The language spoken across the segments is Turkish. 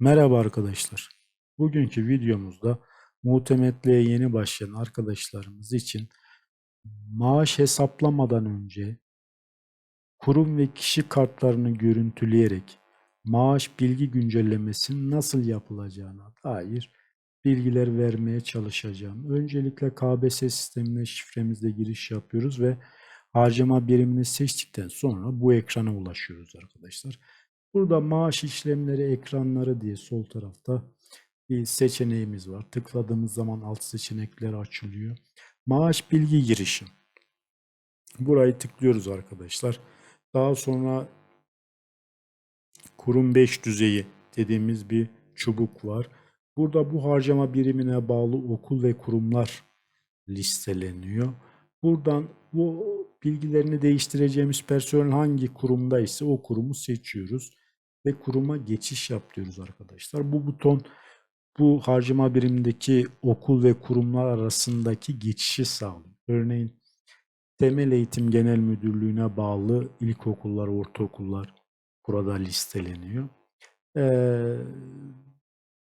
Merhaba arkadaşlar. Bugünkü videomuzda muhtemetliğe yeni başlayan arkadaşlarımız için maaş hesaplamadan önce kurum ve kişi kartlarını görüntüleyerek maaş bilgi güncellemesinin nasıl yapılacağına dair bilgiler vermeye çalışacağım. Öncelikle KBS sistemine şifremizle giriş yapıyoruz ve harcama birimini seçtikten sonra bu ekrana ulaşıyoruz arkadaşlar. Burada maaş işlemleri ekranları diye sol tarafta bir seçeneğimiz var. Tıkladığımız zaman alt seçenekler açılıyor. Maaş bilgi girişi. Burayı tıklıyoruz arkadaşlar. Daha sonra kurum 5 düzeyi dediğimiz bir çubuk var. Burada bu harcama birimine bağlı okul ve kurumlar listeleniyor. Buradan bu bilgilerini değiştireceğimiz personel hangi kurumda ise o kurumu seçiyoruz ve kuruma geçiş yap diyoruz arkadaşlar. Bu buton bu harcama birimindeki okul ve kurumlar arasındaki geçişi sağlıyor. Örneğin Temel Eğitim Genel Müdürlüğü'ne bağlı ilkokullar, ortaokullar burada listeleniyor. Ee,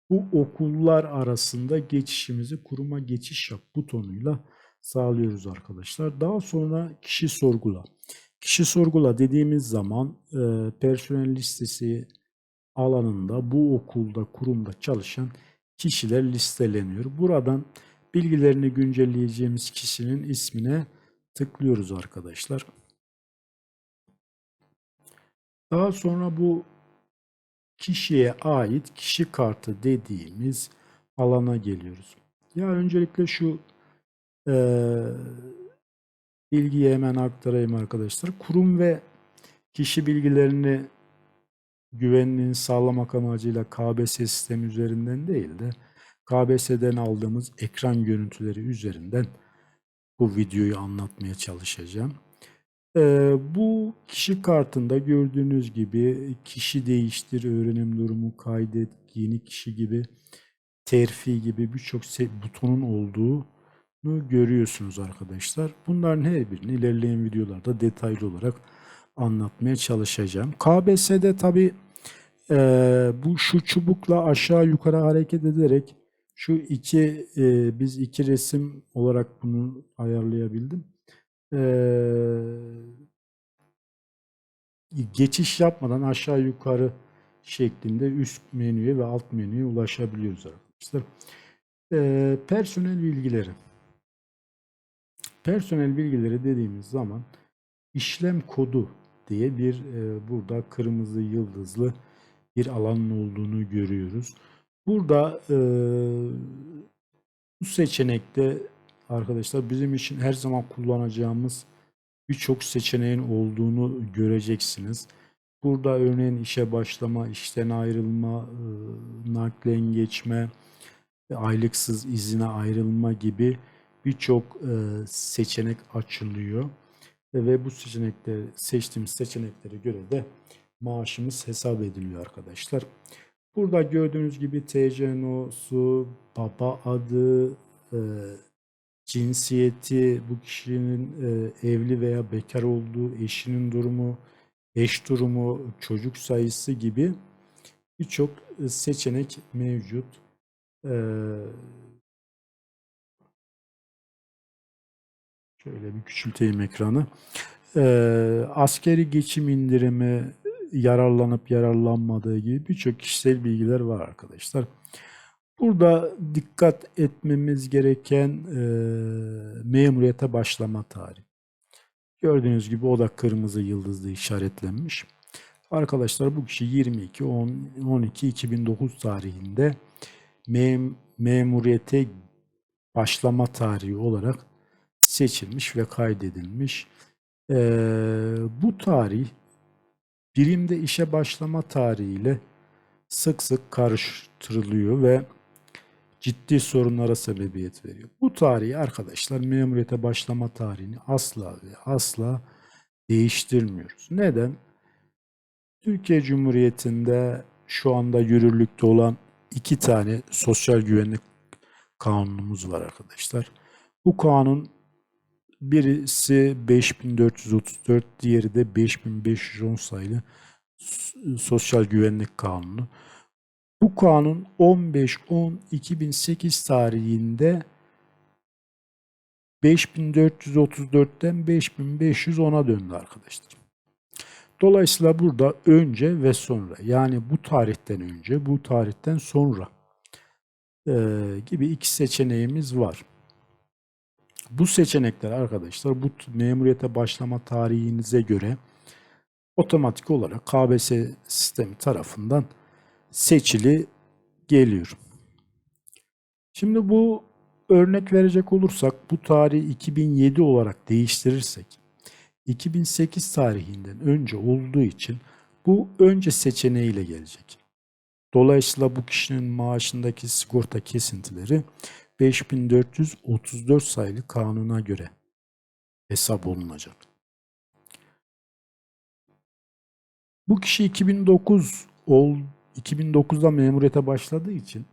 bu okullar arasında geçişimizi kuruma geçiş yap butonuyla sağlıyoruz arkadaşlar. Daha sonra kişi sorgula. Kişi sorgula dediğimiz zaman e, personel listesi alanında bu okulda, kurumda çalışan kişiler listeleniyor. Buradan bilgilerini güncelleyeceğimiz kişinin ismine tıklıyoruz arkadaşlar. Daha sonra bu kişiye ait kişi kartı dediğimiz alana geliyoruz. Ya öncelikle şu eee bilgiyi hemen aktarayım arkadaşlar. Kurum ve kişi bilgilerini güvenliğini sağlamak amacıyla KBS sistemi üzerinden değil de KBS'den aldığımız ekran görüntüleri üzerinden bu videoyu anlatmaya çalışacağım. Ee, bu kişi kartında gördüğünüz gibi kişi değiştir, öğrenim durumu kaydet, yeni kişi gibi terfi gibi birçok butonun olduğu görüyorsunuz arkadaşlar. Bunların her birini ilerleyen videolarda detaylı olarak anlatmaya çalışacağım. KBS'de tabi bu şu çubukla aşağı yukarı hareket ederek şu iki e, biz iki resim olarak bunu ayarlayabildim. E, geçiş yapmadan aşağı yukarı şeklinde üst menüye ve alt menüye ulaşabiliyoruz arkadaşlar. E, personel bilgileri. Personel bilgileri dediğimiz zaman işlem kodu diye bir e, burada kırmızı yıldızlı bir alanın olduğunu görüyoruz. Burada e, bu seçenekte arkadaşlar bizim için her zaman kullanacağımız birçok seçeneğin olduğunu göreceksiniz. Burada örneğin işe başlama, işten ayrılma, e, naklen geçme, aylıksız izine ayrılma gibi birçok e, seçenek açılıyor. Ve bu seçenekleri seçtiğimiz seçeneklere göre de maaşımız hesap ediliyor arkadaşlar. Burada gördüğünüz gibi TC nosu, baba adı, e, cinsiyeti, bu kişinin e, evli veya bekar olduğu, eşinin durumu, eş durumu, çocuk sayısı gibi birçok e, seçenek mevcut. E, şöyle bir küçülteyim ekranı. E, askeri geçim indirimi, yararlanıp yararlanmadığı gibi birçok kişisel bilgiler var arkadaşlar. Burada dikkat etmemiz gereken e, memuriyete başlama tarihi. Gördüğünüz gibi o da kırmızı yıldızlı işaretlenmiş. Arkadaşlar bu kişi 22 10, 12 2009 tarihinde mem memuriyete başlama tarihi olarak seçilmiş ve kaydedilmiş. Ee, bu tarih birimde işe başlama tarihiyle sık sık karıştırılıyor ve ciddi sorunlara sebebiyet veriyor. Bu tarihi arkadaşlar memuriyete başlama tarihini asla ve asla değiştirmiyoruz. Neden? Türkiye Cumhuriyeti'nde şu anda yürürlükte olan iki tane sosyal güvenlik kanunumuz var arkadaşlar. Bu kanun birisi 5434, diğeri de 5510 sayılı Sosyal Güvenlik Kanunu. Bu kanun 15-10-2008 tarihinde 5434'ten 5510'a döndü arkadaşlar. Dolayısıyla burada önce ve sonra yani bu tarihten önce bu tarihten sonra eee, gibi iki seçeneğimiz var. Bu seçenekler arkadaşlar bu memuriyete başlama tarihinize göre otomatik olarak KBS sistemi tarafından seçili geliyor. Şimdi bu örnek verecek olursak bu tarihi 2007 olarak değiştirirsek 2008 tarihinden önce olduğu için bu önce seçeneğiyle gelecek. Dolayısıyla bu kişinin maaşındaki sigorta kesintileri 5434 sayılı kanuna göre hesap olunacak. Bu kişi 2009 ol 2009'da memuriyete başladığı için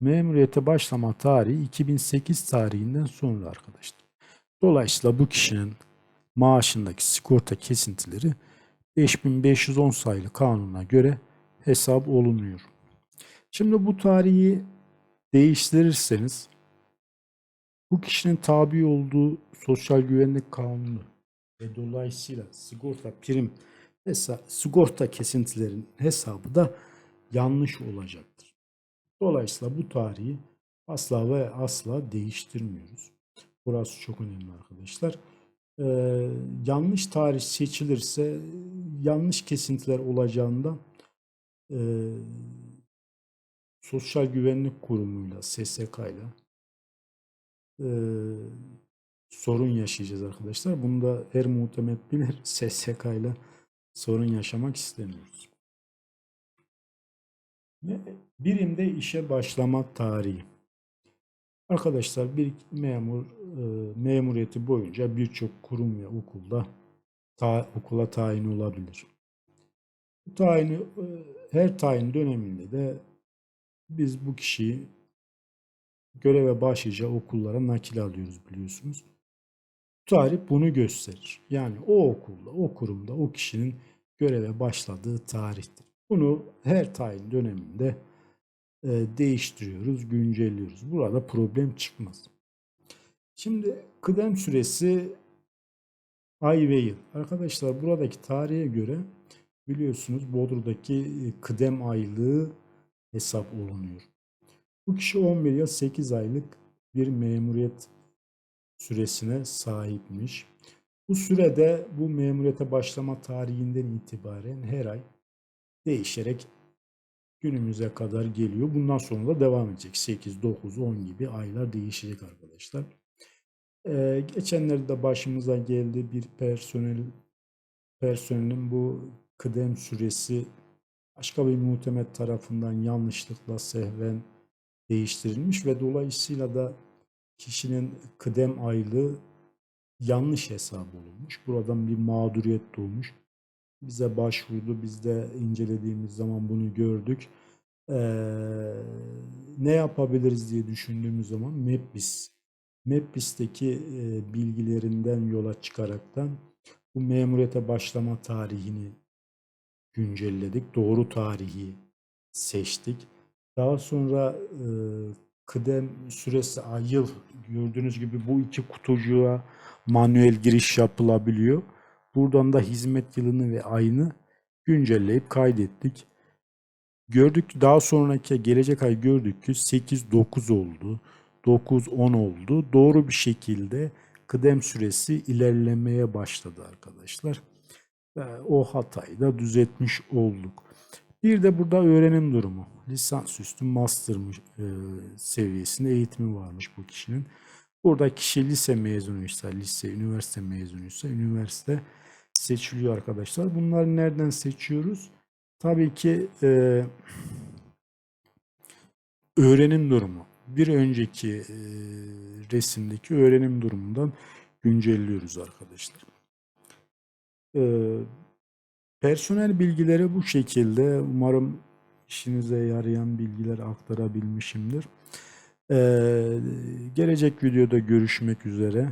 memuriyete başlama tarihi 2008 tarihinden sonra arkadaşlar. Dolayısıyla bu kişinin maaşındaki sigorta kesintileri 5510 sayılı kanuna göre hesap olunuyor. Şimdi bu tarihi değiştirirseniz bu kişinin tabi olduğu Sosyal Güvenlik Kanunu ve dolayısıyla sigorta prim hesa sigorta kesintilerin hesabı da yanlış olacaktır. Dolayısıyla bu tarihi asla ve asla değiştirmiyoruz. Burası çok önemli arkadaşlar. Ee, yanlış tarih seçilirse yanlış kesintiler olacağından e, Sosyal Güvenlik Kurumu'yla, SSK'yla e, sorun yaşayacağız arkadaşlar. Bunu da her muhtemet bilir. SSK'yla sorun yaşamak istemiyoruz. Ve birimde işe başlama tarihi. Arkadaşlar bir memur e, memuriyeti boyunca birçok kurum ve okulda ta- okula tayin olabilir. Bu tayini e, her tayin döneminde de biz bu kişiyi göreve başlayacağı okullara nakil alıyoruz biliyorsunuz. Tarih bunu gösterir. Yani o okulda, o kurumda o kişinin göreve başladığı tarihtir. Bunu her tayin döneminde e, değiştiriyoruz, güncelliyoruz. Burada problem çıkmaz. Şimdi kıdem süresi ay ve yıl. Arkadaşlar buradaki tarihe göre biliyorsunuz Bodrum'daki e, kıdem aylığı hesap olunuyor. Bu kişi 11 yıl 8 aylık bir memuriyet süresine sahipmiş. Bu sürede bu memuriyete başlama tarihinden itibaren her ay değişerek günümüze kadar geliyor. Bundan sonra da devam edecek. 8, 9, 10 gibi aylar değişecek arkadaşlar. Ee, geçenlerde de başımıza geldi bir personel personelin bu kıdem süresi başka bir muhtemet tarafından yanlışlıkla sehven değiştirilmiş ve dolayısıyla da kişinin kıdem aylığı yanlış hesap olunmuş. Buradan bir mağduriyet doğmuş. Bize başvurdu. Biz de incelediğimiz zaman bunu gördük. Ee, ne yapabiliriz diye düşündüğümüz zaman MEPBIS. MEPBIS'teki e, bilgilerinden yola çıkaraktan bu memuriyete başlama tarihini güncelledik. Doğru tarihi seçtik. Daha sonra e, kıdem süresi ay yıl gördüğünüz gibi bu iki kutucuğa manuel giriş yapılabiliyor. Buradan da hizmet yılını ve ayını güncelleyip kaydettik. Gördük ki daha sonraki gelecek ay gördük ki 8 9 oldu. 9 10 oldu. Doğru bir şekilde kıdem süresi ilerlemeye başladı arkadaşlar. O hatayı da düzeltmiş olduk. Bir de burada öğrenim durumu. Lisansüstü master e, seviyesinde eğitimi varmış bu kişinin. Burada kişi lise mezunuysa, lise, üniversite mezunuysa, üniversite seçiliyor arkadaşlar. Bunları nereden seçiyoruz? Tabii ki e, öğrenim durumu. Bir önceki e, resimdeki öğrenim durumundan güncelliyoruz arkadaşlar. E, personel bilgileri bu şekilde. Umarım işinize yarayan bilgiler aktarabilmişimdir. E, gelecek videoda görüşmek üzere.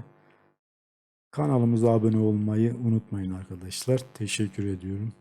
Kanalımıza abone olmayı unutmayın arkadaşlar. Teşekkür ediyorum.